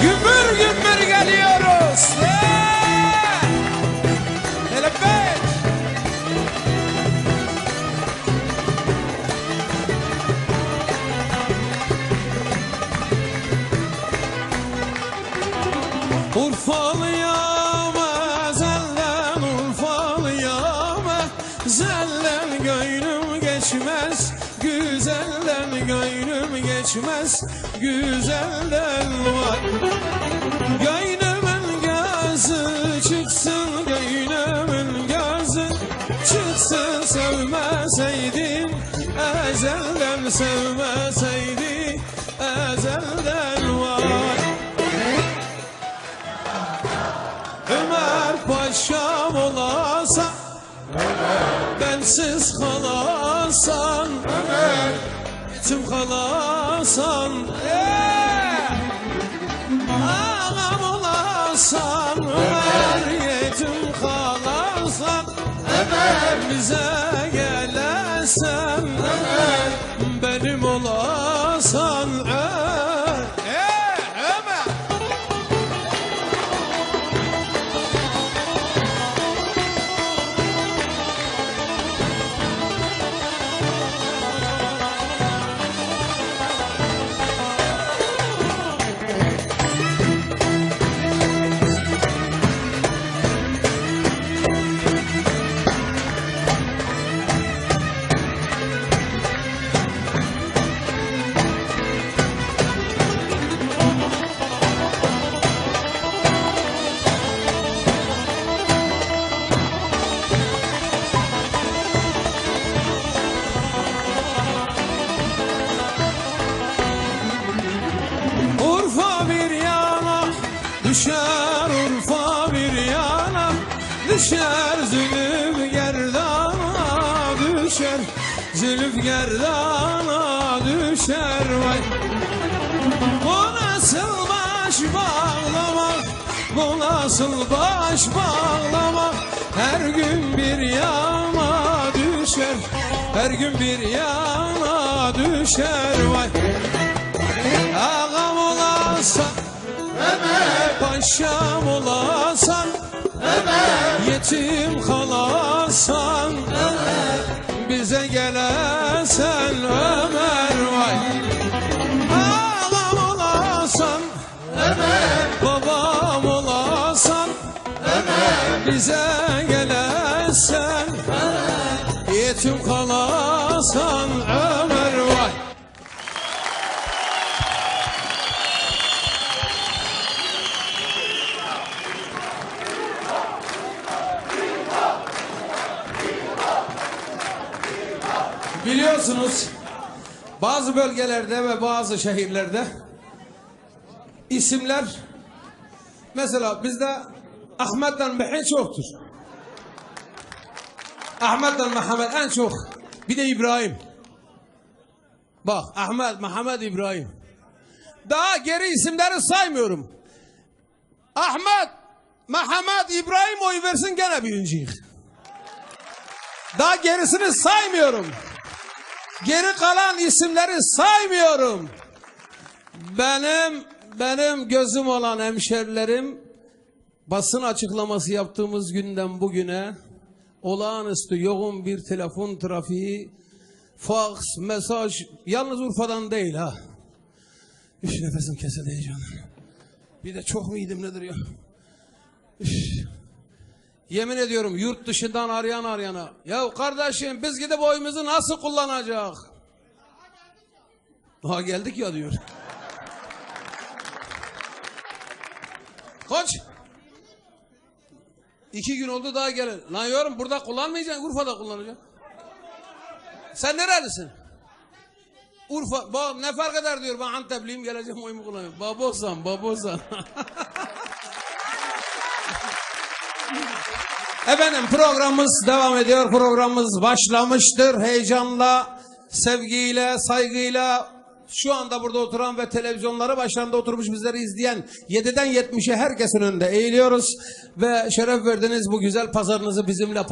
Gümbür gümbür geliyoruz. Elbet. Urfalıyam ezelden Urfalıyam ezelden Gönlüm geçmez güzelden Gönlüm geçmez güzelden var. Gönlümün gözü çıksın Gönlümün gözü çıksın. Sevmeseydin ezelden Sevmeseydin ezelden var. Ömer Paşam olasan Bensiz kalasan Ömer Tüm kalasan! Ağam olasan Ömer Yetim kalasan Ömer Bize düşer Urfa bir yana düşer Zülüf gerdana düşer. Zülüf gerdana düşer vay. Bu nasıl baş bağlamak Bu nasıl baş bağlamak Her gün bir yana düşer Her gün bir yana düşer vay Paşam olasan Ömer Yetim kalasan Ömer Bize gelesen Ömer vay. Ağam olasan Ömer Babam olasan Ömer Bize gelesen Ömer Yetim kalasan Ömer Biliyorsunuz bazı bölgelerde ve bazı şehirlerde isimler mesela bizde Ahmet'ten Mehin çoktur. Ahmet'ten Mehmet en çok. Bir de İbrahim. Bak Ahmet, Mehmet, İbrahim. Daha geri isimleri saymıyorum. Ahmet, Mehmet, İbrahim oy versin gene birinciyik. Daha gerisini saymıyorum. Geri kalan isimleri saymıyorum. Benim benim gözüm olan hemşerilerim basın açıklaması yaptığımız günden bugüne olağanüstü yoğun bir telefon trafiği, fax, mesaj yalnız Urfa'dan değil ha. Üf nefesim kesildi heyecandan. Bir de çok mu yedim nedir ya? Üf. Yemin ediyorum yurt dışından arayan arayana. Ya kardeşim biz gidip oyumuzu nasıl kullanacak? Daha geldik ya diyor. Koç. İki gün oldu daha gelin. Lan yorum burada kullanmayacaksın Urfa'da kullanacaksın. Sen nerelisin? Urfa. Bak ne fark eder diyor. Ben Antepliyim geleceğim oyumu kullanıyorum. Babosan, babosan. Efendim programımız devam ediyor. Programımız başlamıştır. Heyecanla, sevgiyle, saygıyla şu anda burada oturan ve televizyonları başlarında oturmuş bizleri izleyen 7'den 70'e herkesin önünde eğiliyoruz ve şeref verdiniz bu güzel pazarınızı bizimle